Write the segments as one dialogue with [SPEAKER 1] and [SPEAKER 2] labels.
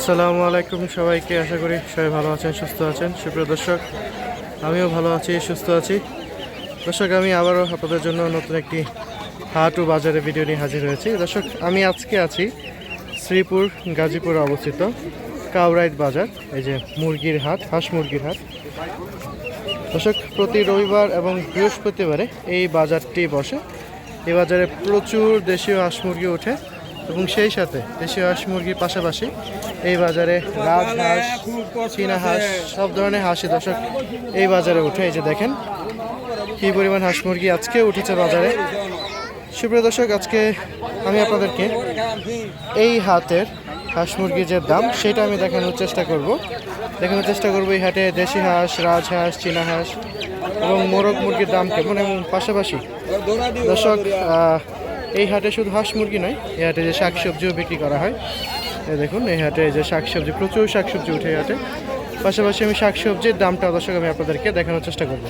[SPEAKER 1] আসসালামু আলাইকুম সবাইকে, আশা করি সবাই ভালো আছেন, সুস্থ আছেন। সুপ্রিয় দর্শক, আমিও ভালো আছি, সুস্থ আছি। দর্শক, আমি আবারও আপনাদের জন্য নতুন একটি হাট ও বাজারে ভিডিও নিয়ে হাজির হয়েছি। দর্শক, আমি আজকে আছি শ্রীপুর, গাজীপুরে অবস্থিত কাউরাইট বাজার, এই যে মুরগির হাট, হাঁস মুরগির হাট। দর্শক, প্রতি রবিবার এবং বৃহস্পতিবারে এই বাজারটি বসে। এই বাজারে প্রচুর দেশীয় হাঁস মুরগি ওঠে। এবং সেই সাথে দেশীয় হাঁস মুরগির পাশাপাশি এই বাজারে রাজহাঁস চীনা হাঁস, সব ধরনের হাঁসই দর্শক এই বাজারে উঠে। এই যে দেখেন, কী পরিমাণ হাঁস মুরগি আজকে উঠেছে বাজারে। সুপ্রিয় দর্শক, আজকে আমি আপনাদেরকে এই হাতের হাঁস মুরগির যে দাম, সেটা আমি দেখানোর চেষ্টা করব। দেখানোর চেষ্টা করব এই হাটে দেশি হাঁস রাজহাঁস চীনা হাঁস এবং মোরগ মুরগির দাম কেমন এবং পাশাপাশি দর্শক এই হাটে শুধু হাঁস মুরগি নয় এই হাটে যে শাকসবজিও বিক্রি করা হয়। এই দেখুন এই হাটে যে শাকসবজি প্রচুর শাকসবজি উঠে হাটে। পাশাপাশি আমি শাকসবজির দামটা দর্শক আমি আপনাদেরকে দেখানোর চেষ্টা করব।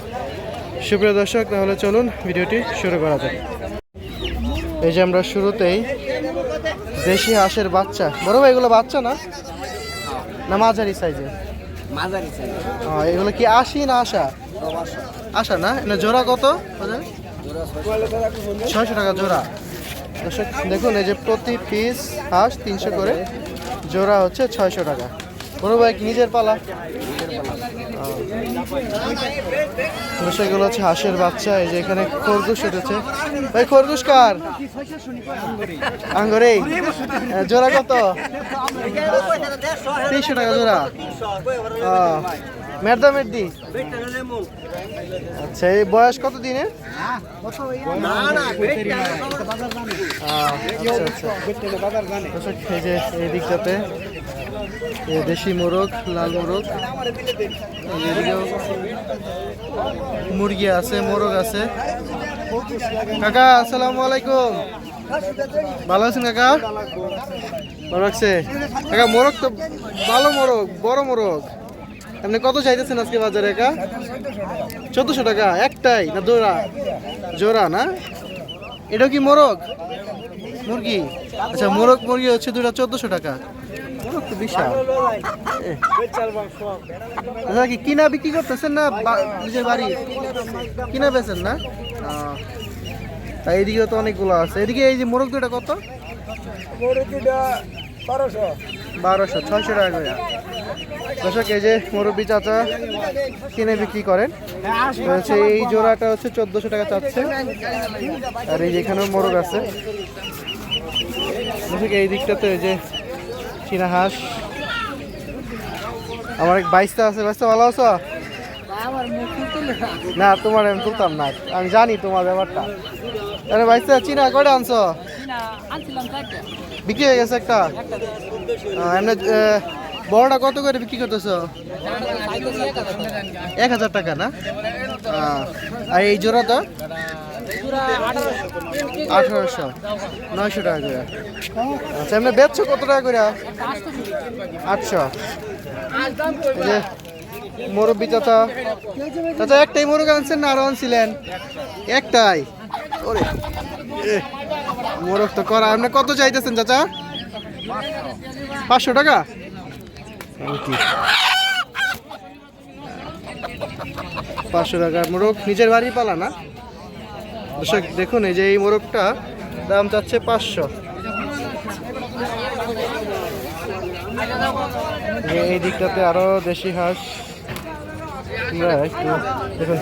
[SPEAKER 1] সুপ্রিয় দর্শক তাহলে চলুন ভিডিওটি শুরু করা যাক। এই যে আমরা শুরুতেই দেশি হাঁসের বাচ্চা। বড় ভাই এগুলো বাচ্চা না? না মাঝারি সাইজের?
[SPEAKER 2] মাঝারি
[SPEAKER 1] এগুলো কি আশি না আশা? আশা। না? না জোড়া কত? ছয়শো টাকা জোড়া। দর্শক, দেখুন, এই যে প্রতি পিস হাঁস তিনশো করে, জোড়া হচ্ছে ছয়শো টাকা। বড় ভাই, নিজের পালা? এগুলো হচ্ছে হাঁসের বাচ্চা, এই যে এখানে খরগোশ উঠেছে। ভাই, খরগোশ কার? আঙ্গরেই। জোড়া কত? তিনশো টাকা জোড়া। আহ, মেরদা মেরদি? আচ্ছা এই বয়স কত দিনের? আচ্ছা, আচ্ছা। এই দিকটাতে দেশি মোরগ লাল মোরগ। মুরগি আছে মোরগ আছে। কাকা আসসালামু আলাইকুম। ভালো আছেন কাকা? ভালো লাগছে কাকা মোরগ তো ভালো মোরগ বড় মোরগ। আপনি কত চাইতেছেন আজকে বাজারে একা? চোদ্দশো টাকা, একটাই না জোড়া? জোড়া না? এটা কি মোরগ? মুরগি? আচ্ছা মোরগ মুরগি হচ্ছে দুটা চোদ্দশো টাকা। মোরগ তো বিশাল। আচ্ছা কি কিনা বিক্রি করতেছেন না নিজের বাড়ি? কিনা বেছেন না? তা এইদিকেও তো অনেকগুলো আছে। এদিকে এই যে মোরগ দুটা কত? বারোশো। ছয়শো টাকা করে। দর্শক এই যে মুরব্বী চাচা কিনে বিক্রি করেন হচ্ছে এই জোড়াটা হচ্ছে চোদ্দোশো টাকা চাচ্ছে। আর এই যে এখানেও মোরগ আছে। দর্শক এই দিকটাতে এই যে চীনা হাঁস। আমার এক বাইশটা আছে বাইশটা ভালো আছো? না তোমার আমি তুলতাম না। আমি জানি তোমার ব্যাপারটা। আরে বাইশটা চীনা কয়টা আনছো? বিক্রি হয়ে গেছে একটা। এমনি বড়টা কত করে বিক্রি করতেছো? এক হাজার টাকা না? আর এই জোড়াটা আঠারোশো। নয়শো টাকা করে। আচ্ছা এমনি বেচছো কত টাকা করে? আটশো। যে মুরব্বী চাচা। চাচা, একটাই মুরগ আনছেন না আরও আনছিলেন? একটাই। ওরে। মোরগ তো করা। আপনি কত চাইতেছেন, চাচা? পাঁচশো টাকা? পাঁচশো টাকার মোরগ, নিজের বাড়ি পালা না? দর্শক, দেখুন এই যে এই মোরগটা, দাম চাচ্ছে পাঁচশো। এই দিকটাতে আরও দেশি হাঁস। দেখুন,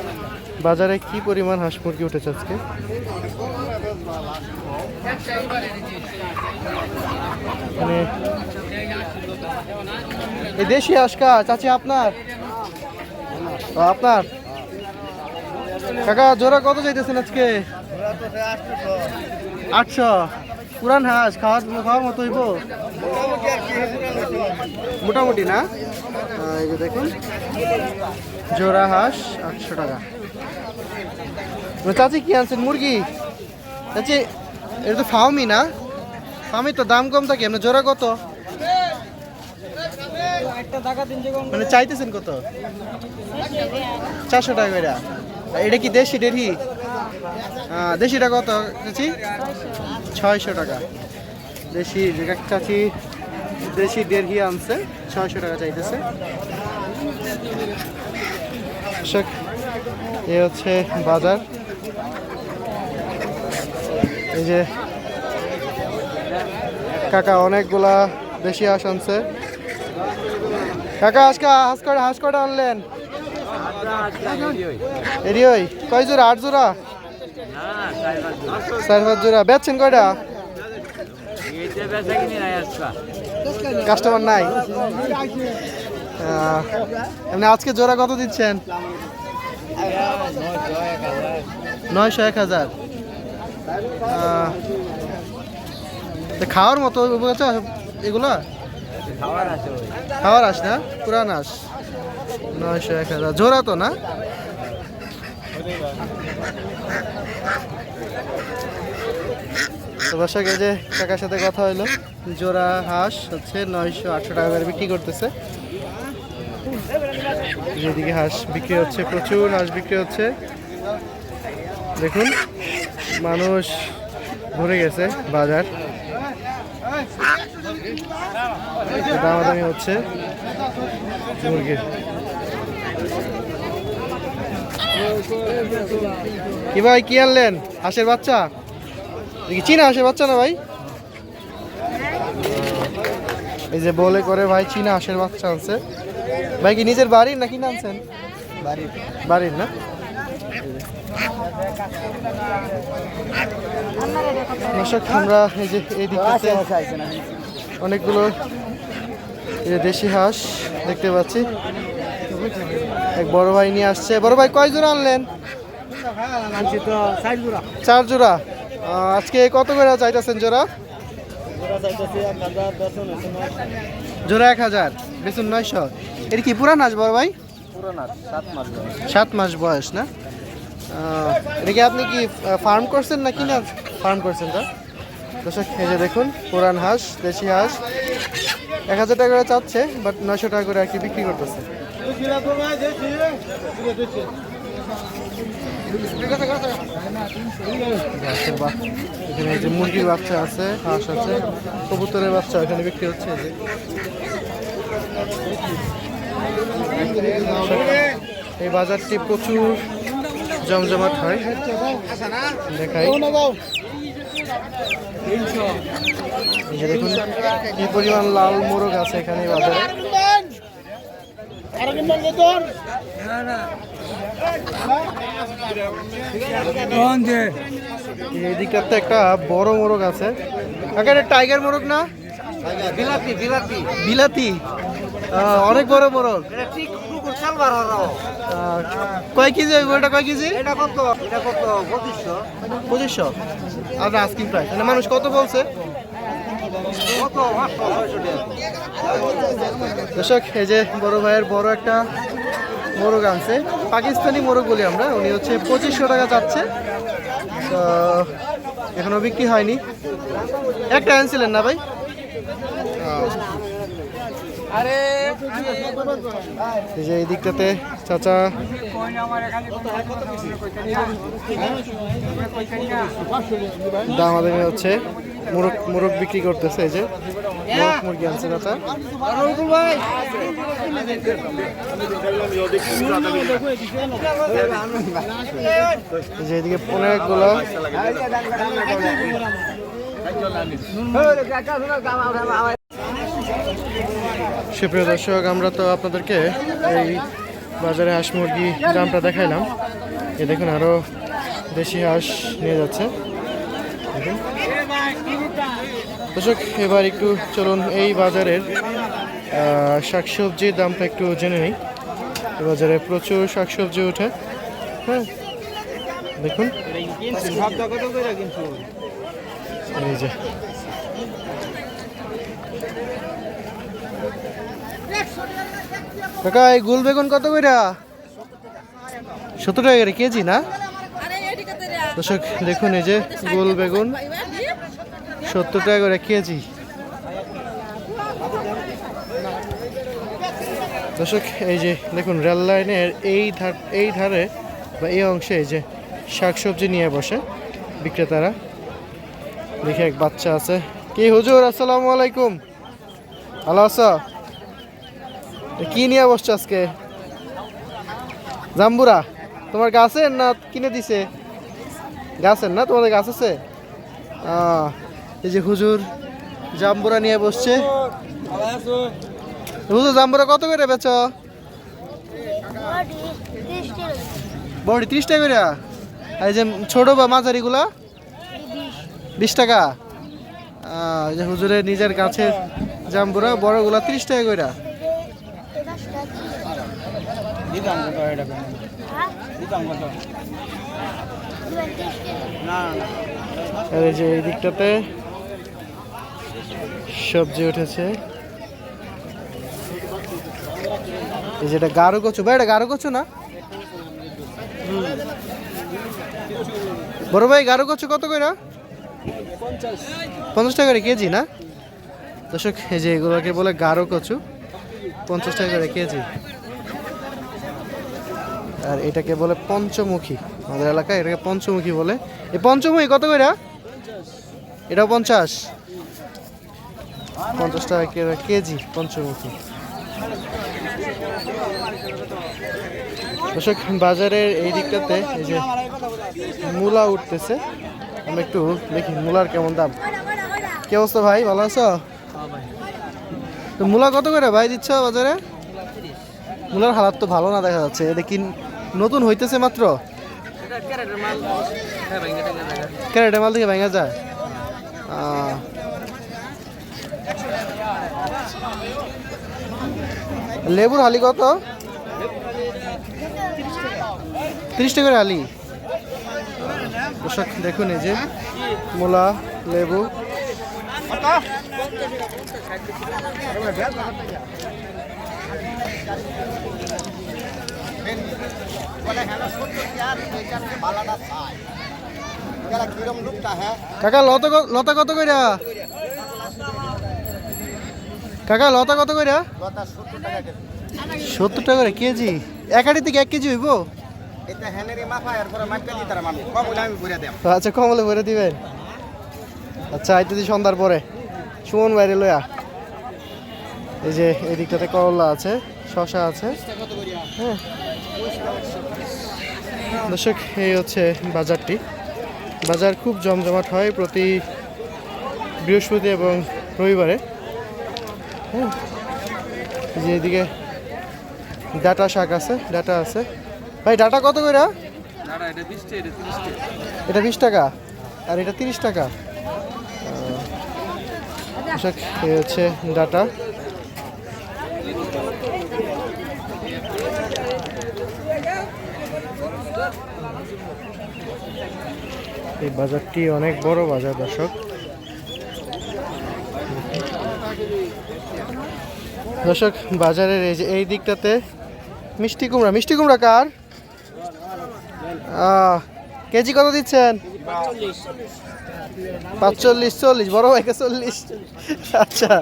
[SPEAKER 1] বাজারে কি পরিমাণ হাঁস মুরগি উঠেছে আজকে? মানে এই দেশি হাঁস কা, চাচি আপনার? আপনার? কাকা, জোড়া কত চাইতেছেন আজকে? আটশো। পুরান হাঁস, খাওয়ার খাওয়ার মতো হইব? মোটামুটি না? এই যে দেখুন। জোড়া হাঁস, আটশো টাকা। চাচি কি আনছেন? মুরগি? চাচি, এটা তো ফার্মি না? ফার্মি তো দাম কম থাকি আপনার জোড়া কত? মানে চাইতেছেন কত? চারশো টাকা করে এটা কি দেশি ডেরি দেশিটা কত চাচি? ছয়শো টাকা। দেশি চাচি দেশি দেড়হি আনছে, ছয়শো টাকা চাইতেছে। এ হচ্ছে বাজার। এই যে কাকা অনেকগুলা দেশি হাঁস আনছে। কাকা, আজকে হাঁস কটা হাঁস কটা আনলেন? এরি ওই। কয় জোড়া? আট জোড়া? চার, পাঁচ জোড়া। বেচছেন কয়টা? কাস্টমার নাই? এমনি আজকে জোড়া কত দিচ্ছেন? নয়শো এক হাজার। খাওয়ার মতো উপকার এগুলো? খাওয়ার আস না? পুরান আস নয়শো এক হাজার। জোড়া তো না? এই যে কাকার সাথে কথা হলো জোড়া হাঁস হচ্ছে নয়শো আটশো টাকা করে বিক্রি করতেছে। যেদিকে হাঁস বিক্রি হচ্ছে, প্রচুর হাঁস বিক্রি হচ্ছে। দেখুন, মানুষ ভরে গেছে বাজার। দামাদামি হচ্ছে মুরগির কি ভাই কি আনলেন? হাঁসের বাচ্চা? দেখি চীনা হাঁসের বাচ্চা না ভাই? এই যে বলে করে ভাই চীনা হাঁসের বাচ্চা আনছে। ভাই কি নিজের বাড়ির নাকি আনছেন? বাড়ির। বাড়ির না? দর্শক আমরা এই যে এই দিকটাতে অনেকগুলো এই দেশি হাঁস দেখতে পাচ্ছি। এক বড় ভাই নিয়ে আসছে। বড় ভাই, কয় জোড়া আনলেন? চার জোড়া। আজকে কত করে চাইতেছেন জোড়া? জোড়া এক হাজার বেতন নয়শো। এর কি পুরান হাঁস বড় ভাই? সাত মাস বয়স না? এটা কি আপনি কি ফার্ম করছেন না ফার্ম করছেন তো? দর্শক, এই দেখুন, পুরান হাঁস, দেশি হাঁস। এক হাজার টাকা করে চাচ্ছে বাট নয়শো টাকা করে আর কি বিক্রি করতেছে। এখানে যে মুরগির বাচ্চা আছে, হাঁস আছে, কবুতরের বাচ্চা এখানে বিক্রি হচ্ছে। এই বাজারটি প্রচুর জমজমাট হয়। দেখাই। এই যে দেখুন কি পরিমাণ লাল মোরগ আছে এখানে বাজারে। এই একটা বড় মোরগ আছে। টাইগার মোরগ না?
[SPEAKER 2] বিলাতি বিলাতি।
[SPEAKER 1] বিলাতি? অনেক বড় মোরগ।
[SPEAKER 2] ঠিক
[SPEAKER 1] কয় কেজি হইব? এটা কয় কেজি?
[SPEAKER 2] এটা কত? এটা কত? পঁচিশশো।
[SPEAKER 1] পঁচিশশো। আর আস্কিং প্রাইস মানে মানুষ কত বলছে? দর্শক এই যে বড় ভাইয়ের বড় একটা মোরগ আনছে। পাকিস্তানি মোরগ বলি আমরা। উনি হচ্ছে পঁচিশশো টাকা চাচ্ছে। তো এখনও বিক্রি হয়নি। একটা আনছিলেন না ভাই? এই যে এই দিকটাতে চাচা দাম আদামি হচ্ছে মুরগ মুরগ বিক্রি করতেছে এই যে মোরগ মুরগি আনছে চাচা যে এদিকে অনেকগুলো সুপ্রিয় দর্শক, আমরা তো আপনাদেরকে এই বাজারে হাঁস মুরগি দামটা দেখাইলাম। এ দেখুন আরও দেশি হাঁস নিয়ে যাচ্ছে। দর্শক, এবার একটু চলুন এই বাজারের শাকসবজির দামটা একটু জেনে নিই। বাজারে প্রচুর শাকসবজি ওঠে। হ্যাঁ দেখুন। এই যে কাকা, এই গুল বেগুন কত কইরা? সত্তর টাকা করে কেজি, না? দর্শক, দেখুন এই যে গোল বেগুন, সত্তর টাকা করে কেজি। দর্শক, এই যে দেখুন, রেল লাইনের এই ধার, এই ধারে বা এই অংশে এই যে শাকসবজি নিয়ে বসে বিক্রেতারা। দেখে এক বাচ্চা আছে। কি হুজুর, আসসালামু আলাইকুম। ভালো আছো? কি নিয়ে বসছো আজকে? জাম্বুরা তোমার গাছের না কিনে দিছে? গাছের না? তোমাদের গাছ আছে? এই যে হুজুর জাম্বুরা নিয়ে বসছে। হুজুর জাম্বুরা কত করে বেচো? বড়ি ত্রিশ টাকা করে এই যে ছোট বা মাঝারিগুলা? বিশ টাকা। যে হুজুরের নিজের গাছের জাম্বুরা বড়গুলা ত্রিশ টাকা করে
[SPEAKER 2] দিতাম কত এটা দিতাম কত? না না।
[SPEAKER 1] এই যে এই দিকটাতে সবজি উঠেছে। এই যেটা গাঢ় কচু ভাই এটা গাঢ় কচু না? বড় ভাই গাঢ় কচু কত করে? পঞ্চাশ টাকা করে কেজি না? দর্শক এই যে এগুলোকে বলে গাঢ় কচু। পঞ্চাশ টাকা করে কেজি। আর এটাকে বলে পঞ্চমুখী। আমাদের এলাকায় এটাকে পঞ্চমুখী বলে। এই পঞ্চমুখী কত করে? এটাও পঞ্চাশ। পঞ্চাশ টাকা কেজি পঞ্চমুখী। বাজারের এই দিকটাতে এই যে মূলা উঠতেছে। আমি একটু দেখি মূলার কেমন দাম। কি অবস্থা ভাই? ভালো আছো? মূলা কত করে ভাই দিচ্ছ বাজারে? মূলার হালাত তো ভালো না দেখা যাচ্ছে। এটা কি নতুন হইতেছে মাত্র? ক্যারেটের মাল থেকে ভেঙে যায়। লেবুর হালি কত? তিরিশ টাকা হালি। দর্শক, দেখুন এই যে মূলা, লেবু। কাকা, লতা লতা কত কইরা? কাকা, লতা কত কইরা?
[SPEAKER 2] সত্তর টাকা
[SPEAKER 1] করে কেজি। একাডি থেকে এক কেজি হইব? আচ্ছা কমলে ভরে দিবেন। আচ্ছা আইতেছি সন্ধ্যার পরে। সুমন বাইরে লয়া। এই যে এই দিকটাতে করলা আছে শশা আছে। হ্যাঁ। দর্শক এই হচ্ছে বাজারটি। বাজার খুব জমজমাট হয় প্রতি বৃহস্পতি এবং রবিবারে। হ্যাঁ। যে এদিকে ডাটা শাক আছে ডাটা আছে। ভাই ডাটা কত করে? এটা বিশ টাকা? আর এটা তিরিশ টাকা? হচ্ছে ডাটা। এই বাজারটি অনেক বড় বাজার, দর্শক। দর্শক, বাজারের এই যে এই দিকটাতে মিষ্টি কুমড়া মিষ্টি কুমড়া কার? কেজি কত দিচ্ছেন? পাঁচচল্লিশ, চল্লিশ, বড় ভাইকে চল্লিশ। আচ্ছা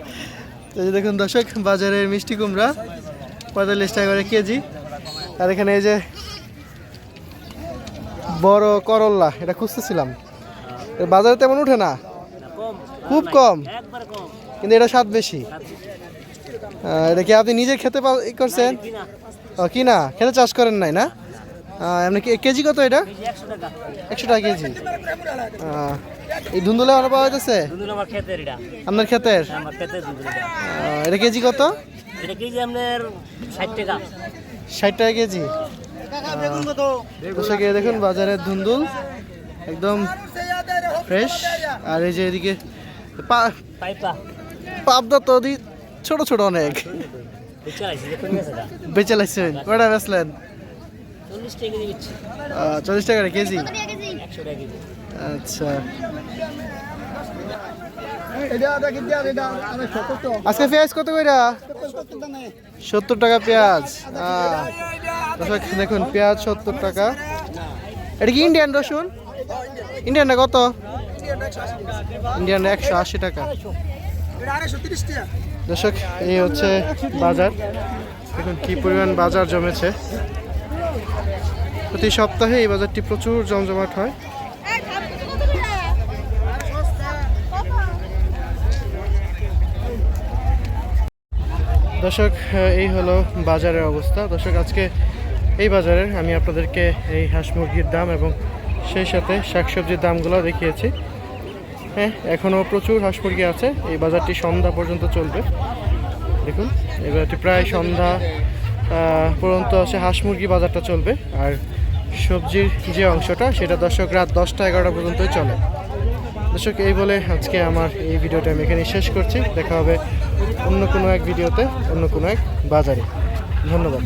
[SPEAKER 1] এই যে দেখুন দর্শক, বাজারের মিষ্টি কুমড়া, পঁয়তাল্লিশ টাকা করে কেজি। আর এখানে এই যে বড় করল্লা এটা খুঁজতেছিলাম। বাজারে তেমন উঠে না? খুব কম। কিন্তু এটা স্বাদ বেশি। এটা কি আপনি নিজে খেতে করছেন? কি না খেতে চাষ করেন নাই না? এমনি কি- কেজি কত এটা? একশো টাকা। কেজি। এই ধুন্দুলে আনা পাওয়া যাচ্ছে? আপনার ক্ষেতের?
[SPEAKER 3] দুদিন এটা।
[SPEAKER 1] কেজি কত?
[SPEAKER 3] ষাট টাকা
[SPEAKER 1] কেজি। দর্শক এই দেখুন বাজারের ধুন্দুল একদম ফ্রেশ আর এই যে এদিকে পা- পাবদা তো দি ছোট ছোট অনেক। বেচে লাগছেন কয়টা বেচলেন?
[SPEAKER 3] চল্লিশ টাকা কেজি।
[SPEAKER 1] আচ্ছা
[SPEAKER 2] এটা এটা কিন্তু এটা অনেক ছোট তো
[SPEAKER 1] আজকে পেঁয়াজ কত কইরা? সত্তর টাকা পেঁয়াজ। দেখুন পেঁয়াজ সত্তর টাকা। এটা কি ইন্ডিয়ান রসুন? ইন্ডিয়ান না কত? ইন্ডিয়ান একশো আশি টাকা। দর্শক এই হচ্ছে বাজার। দেখুন কি পরিমাণ বাজার জমেছে। প্রতি সপ্তাহে এই বাজারটি প্রচুর জমজমাট হয়। দর্শক এই হলো বাজারের অবস্থা। দর্শক, আজকে এই বাজারে আমি আপনাদেরকে এই হাঁস মুরগির দাম এবং সেই সাথে শাকসবজির দামগুলো দেখিয়েছি। হ্যাঁ এখনও প্রচুর হাঁস মুরগি আছে। এই বাজারটি সন্ধ্যা পর্যন্ত চলবে। দেখুন এই বাজারটি প্রায় সন্ধ্যা পর্যন্ত আছে হাঁস মুরগি বাজারটা চলবে। আর সবজির যে অংশটা, সেটা দর্শক রাত দশটা এগারোটা পর্যন্তই চলে। দর্শক, এই বলে আজকে আমার এই ভিডিওটা আমি এখানে শেষ করছি। দেখা হবে অন্য কোনো এক ভিডিওতে অন্য কোনো এক বাজারে। ধন্যবাদ।